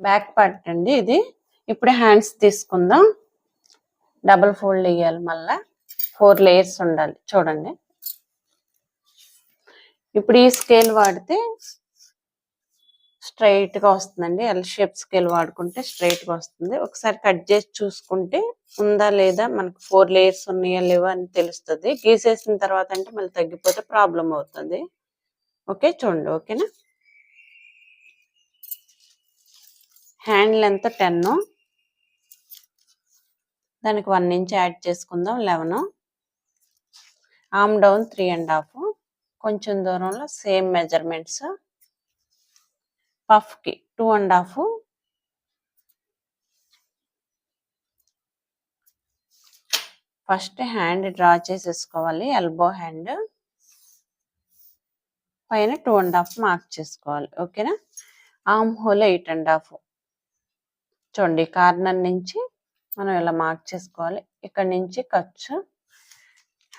Back part అండి ఇది. ఇప్పుడు హ్యాండ్స్ తీసుకుందాం. డబుల్ ఫోల్డ్ వేయాలి మళ్ళా. ఫోర్ లేయర్స్ ఉండాలి. చూడండి. ఇప్పుడు ఈ స్కేల్ వాడితే స్ట్రైట్గా వస్తుందండి. ఎల్ షేప్ స్కేల్ వాడుకుంటే స్ట్రైట్గా వస్తుంది. ఒకసారి కట్ చేసి చూసుకుంటే ఉందా లేదా? మనకు ఫోర్ లేయర్స్ ఉన్నాయా లేవా అని తెలుస్తుంది. గీసేసిన తర్వాత అంటే మళ్ళీ తగ్గిపోతే ప్రాబ్లం అవుతుంది. ఓకే? చూడండి. ఓకేనా? Hand length ten. దానికి వన్ ఇంచ్ యాడ్ చేసుకుందాం eleven. Arm down three and half. కొంచెం దూరంలో same measurements. పఫ్కి two and half. First hand draw చేసేసుకోవాలి ఎల్బో హ్యాండ్. పైన టూ అండ్ హాఫ్ మార్క్ చేసుకోవాలి ఓకేనా? Arm hole eight and half. చూడండి corner నుంచి మనం ఇలా మార్క్ చేసుకోవాలి. ఇక్కడ నుంచి ఖర్చు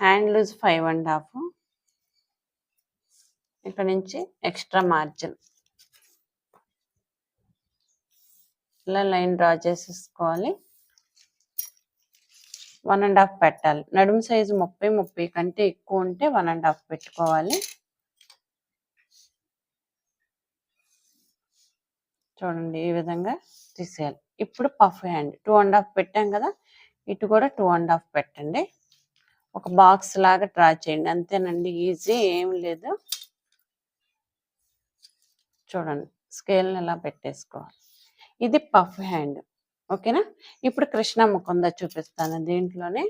hand loose five and half ఇక్కడ నుంచి ఎక్స్ట్రా మార్జిన్. ఇలా లైన్ డ్రా చేసేసుకోవాలి. వన్ అండ్ హాఫ్ పెట్టాలి. నడుము సైజు ముప్పై ముప్పై కంటే ఎక్కువ ఉంటే వన్ అండ్ హాఫ్ పెట్టుకోవాలి. చూడండి ఈ విధంగా తీసేయాలి. ఇప్పుడు puff hand two and half పెట్టాం కదా ఇటు కూడా టూ అండ్ హాఫ్ పెట్టండి. ఒక బాక్స్ లాగా డ్రా చేయండి అంతేనండి ఈజీ ఏం లేదు. చూడండి స్కేల్ని ఇలా పెట్టేసుకోవాలి. ఇది పఫ్ హ్యాండ్ ఓకేనా? ఇప్పుడు కృష్ణ ముకుంద చూపిస్తాను దీంట్లోనే.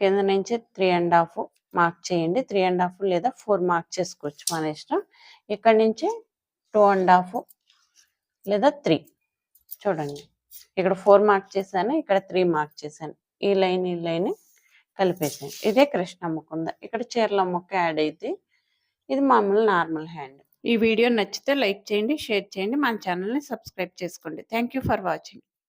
కింద నుంచి త్రీ అండ్ హాఫ్ మార్క్ చేయండి. త్రీ అండ్ హాఫ్ లేదా ఫోర్ మార్క్ చేసుకోవచ్చు మన ఇష్టం. ఇక్కడ నుంచి టూ అండ్ హాఫ్ లేదా త్రీ. చూడండి. ఇక్కడ ఫోర్ మార్క్ చేశాను ఇక్కడ త్రీ మార్క్ చేశాను. ఈ లైన్ ఈ లైన్ కలిపేసాను ఇదే కృష్ణ ముకుంద. ఇక్కడ చీరల ముక్క యాడ్ అయితే ఇది మామూలు నార్మల్ హ్యాండ్. ఈ వీడియో నచ్చితే లైక్ చేయండి షేర్ చేయండి. మన ఛానల్ని సబ్స్క్రైబ్ చేసుకోండి. Thank for watching.